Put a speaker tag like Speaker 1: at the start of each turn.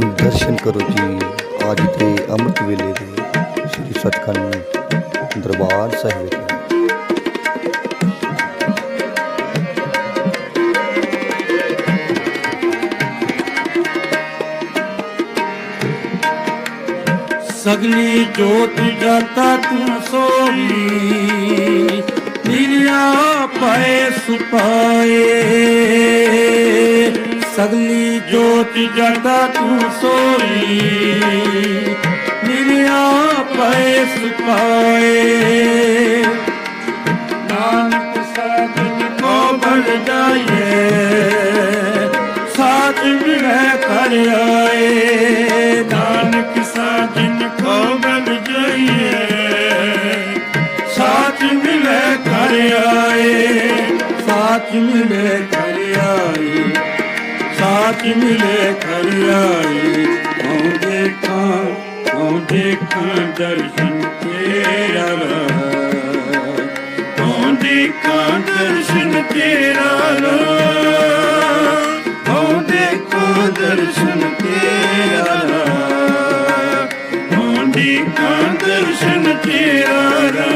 Speaker 1: ਦਰਸ਼ਨ ਕਰੋ ਜੀ। ਅੱਜ ਦੇ ਅੰਮ੍ਰਿਤ ਵੇਲੇ ਦੇ ਸ੍ਰੀ ਸੱਚਖੰਡ ਦਰਬਾਰ ਸਾਹਿਬ ਵਿਖੇ।
Speaker 2: ਸਗਲੀ ਜੋਤ ਜਾਤਾ ਤੂੰ ਸੋਈ। ਨਿਰਿਆ ਪਾਏ ਸੁਪਾਏ। ਸਗਲੀ ਜੋਤ ਜਾਤਾ ਤੂੰ ਸੋਈ। ਨਿਰਿਆ ਪਾਏ। ਸੁਪਾਏ ਨਾਨਕ ਸਾਧਨ ਕੋ ਬਲ ਜਾਏ ਸਾਧ ਮਿਲੈ ਕਰ ਆਏ। ਨਾਨਕ ਸਾਧਨ ਕੋ ਬਲ ਜਾਈਏ। ਸਾਥ ਮਿਲੈ ਕਰ ਆਏ। ਸਾਥ ਮਿਲੈ ਕਰ ਆਏ। ਸਾਥ ਮਿਲੈ ਕਰ ਆਏ ਹਉ ਦੇਖਾਂ ਹਉ ਦੇਖਾਂ ਦਰਸ਼ਨ ਤੇਰਾ ਹਉ ਦੇਖਾਂ ਦਰਸ਼ਨ ਤੇਰਾ ਹਉ ਦੇਖਾਂ ਦਰਸ਼ਨ ਤੇਰਾ ਹਉ ਦੇਖਾਂ ਦਰਸ਼ਨ ਤੇਰਾ